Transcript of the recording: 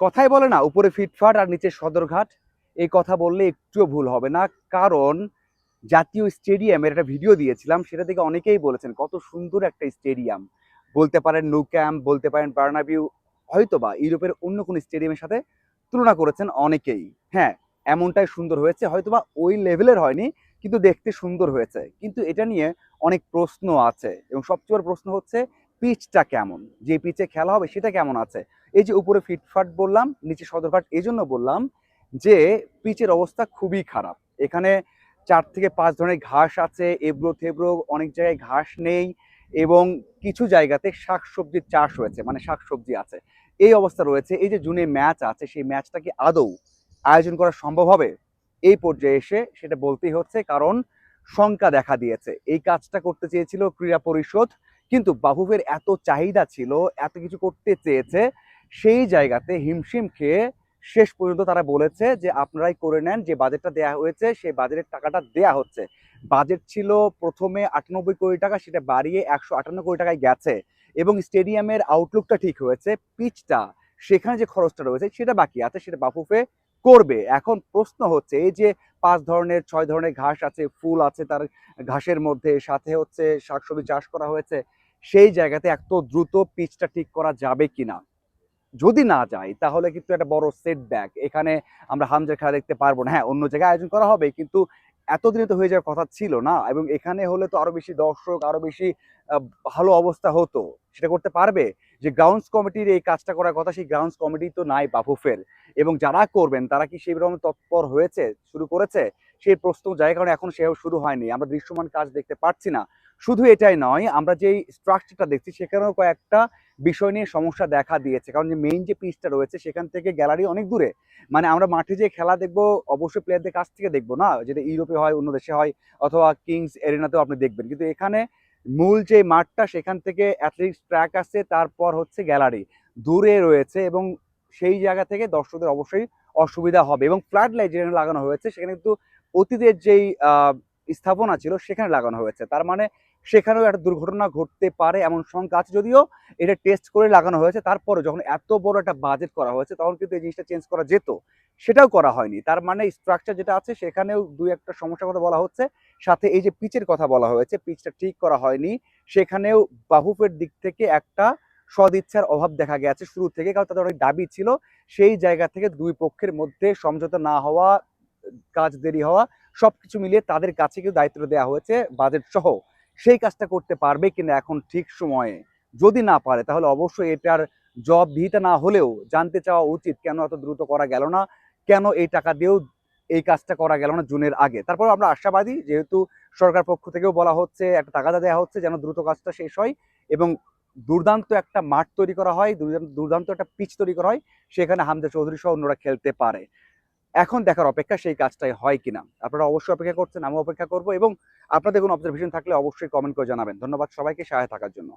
কথাই বলে না, উপরে ফিটফাট আর নিচে সদরঘাট, এই কথা বললে একটুও ভুল হবে না। কারণ জাতীয় স্টেডিয়ামের একটা ভিডিও দিয়েছিলাম, সেটা থেকে অনেকেই বলেছেন, কত সুন্দর একটা স্টেডিয়াম। বলতে পারেন নো ক্যাম্প, বলতে পারেন বার্নাবিউ, হয়তোবা ইউরোপের অন্য কোনো স্টেডিয়ামের সাথে তুলনা করেছেন অনেকেই। হ্যাঁ এমনটাই সুন্দর হয়েছে, হয়তোবা ওই লেভেলের হয়নি, কিন্তু দেখতে সুন্দর হয়েছে। কিন্তু এটা নিয়ে অনেক প্রশ্ন আছে, এবং সবচেয়ে বড় প্রশ্ন হচ্ছে, পিচটা কেমন? যে পিচে খেলা হবে সেটা কেমন আছে? এই যে উপরে ফিটফাট বললাম, নিচে সদরঘাট এই জন্য বললাম যে পিচের অবস্থা খুবই খারাপ। এখানে চার থেকে পাঁচ ধরনের ঘাস আছে এবড়ো থেবড়ো অনেক জায়গায় ঘাস নেই এবং কিছু জায়গাতে শাকসবজির চাষ হয়েছে মানে শাকসবজি আছে। এই অবস্থা রয়েছে, এই যে জুনে ম্যাচ আছে, সেই ম্যাচটা কি আদৌ আয়োজন করা সম্ভব হবে? এই পর্যায়ে এসে সেটা বলতেই হচ্ছে, কারণ শঙ্কা দেখা দিয়েছে। এই কাজটা করতে চেয়েছিল ক্রীড়া পরিষদ, কিন্তু বাফুফের এত চাহিদা ছিল, এত কিছু করতে চেয়েছে সেই জায়গাতে হিমশিম খেয়ে শেষ পর্যন্ত তারা বলেছে যে, আপনারাই করে নেন, যে বাজেটটা দেয়া হয়েছে, সেই বাজেটের টাকাটা দেয়া হচ্ছে। বাজেট ছিল প্রথমে আটানব্বই কোটি টাকা, সেটা বাড়িয়ে একশো আটান্ন কোটি টাকায় গেছে এবং স্টেডিয়ামের আউটলুকটা ঠিক হয়েছে পিচটা সেখানে যে খরচটা রয়েছে, সেটা বাকি আছে, সেটা বাফুফে করবে। এখন প্রশ্ন হচ্ছে, এই যে পাঁচ ধরনের, ছয় ধরনের ঘাস আছে, ফুল আছে তার ঘাসের মধ্যে, সাথে হচ্ছে শাকসবজি চাষ করা হয়েছে, সেই জায়গাতে এত দ্রুত পিচটা ঠিক করা যাবে কিনা? যদি না যায়, তাহলে কিন্তু একটা বড় সেটব্যাক এখানে আমরা হামজা খেলা দেখতে পারব না। হ্যাঁ অন্য জায়গায় আয়োজন করা হবে, কিন্তু এতদিনে তো হয়ে যাওয়ার কথা ছিল না। এবং এখানে হলে তো আরও বেশি দর্শক, আরও বেশি ভালো অবস্থা হতো। সেটা করতে পারবে? যে গ্রাউন্ডস কমিটির এই কাজটা করার কথা, সেই গ্রাউন্ডস কমিটি তো নাই বাফুফের। এবং যারা করবেন, তারা কি সেই রকম তৎপর হয়েছে, শুরু করেছে? সেই প্রশ্ন যায় কারণে এখন সেও শুরু হয়নি। আমরা দৃশ্যমান কাজ দেখতে পাচ্ছি না। শুধু এটাই নয়, আমরা যেই স্ট্রাকচারটা দেখছি সেখানেও কয়েকটা বিষয় নিয়ে সমস্যা দেখা দিয়েছে। কারণ যে মেইন যে পিচটা রয়েছে সেখান থেকে গ্যালারি অনেক দূরে। মানে আমরা মাঠে যে খেলা দেখব, অবশ্যই প্লেয়ারদের কাছ থেকে দেখব না? যেটা ইউরোপে হয়, অন্য দেশে হয়, অথবা কিংস এরিনাতেও আপনি দেখবেন। কিন্তু এখানে মূল যে মাঠটা সেখান থেকে অ্যাথলেটিক্স ট্র্যাক আছে, তারপর হচ্ছে গ্যালারি দূরে রয়েছে এবং সেই জায়গা থেকে দর্শকদের অবশ্যই অসুবিধা হবে। এবং ফ্ল্যাট লাইট যেখানে লাগানো হয়েছে, সেখানে কিন্তু অতীতের যেই স্থাপনা ছিল, সেখানে লাগানো হয়েছে। তার মানে সেখানেও একটা দুর্ঘটনা ঘটতে পারে এমন শঙ্কা আছে। যদিও এটা টেস্ট করে লাগানো হয়েছে তারপরে যখন এত বড় একটা বাজেট করা হয়েছে, তখন কিন্তু এই জিনিসটা চেঞ্জ করা যেত। সেটাও করা হয়নি। তার মানে স্ট্রাকচার যেটা আছে, সেখানেও দুই একটা সমস্যার কথা বলা হচ্ছে। সাথে এই যে পিচের কথা বলা হয়েছে পিচটা ঠিক করা হয়নি। সেখানেও বাহুফের দিক থেকে একটা সদিচ্ছার অভাব দেখা গেছে শুরু থেকে, কারণ তাদের অনেক দাবি ছিল। সেই জায়গা থেকে দুই পক্ষের মধ্যে সমঝোতা না হওয়া, কাজ দেরি হওয়া সবকিছু মিলিয়ে তাদের কাছে কিন্তু দায়িত্ব দেওয়া হয়েছে বাজেট সহ। সেই কাজটা করতে পারবে কিনা এখন ঠিক সময়ে? যদি না পারে, তাহলে অবশ্যই এটার জব ভিটা না হলেও জানতে চাওয়া উচিত কেন এত দ্রুত করা গেল না, কেন এই টাকা দিয়েও এই কাজটা করা গেল না জুনের আগে। তারপর আমরা আশাবাদী যেহেতু সরকার পক্ষ থেকেও বলা হচ্ছে, একটা টাকাটা দেওয়া হচ্ছে যেন দ্রুত কাজটা শেষ হয় এবং দুর্দান্ত একটা মাঠ তৈরি করা হয়, দুর্দান্ত- দুর্দান্ত একটা পিচ তৈরি করা হয়, সেখানে হামজা চৌধুরী সহ অন্যরা খেলতে পারে। এখন দেখার অপেক্ষা সেই কাজটাই হয় কিনা? আপনারা অবশ্যই অপেক্ষা করছেন আমি অপেক্ষা করব এবং আপনাদের কোনো অবজারভেশন থাকলে অবশ্যই কমেন্ট করে জানাবেন। ধন্যবাদ সবাইকে সহায় থাকার জন্য।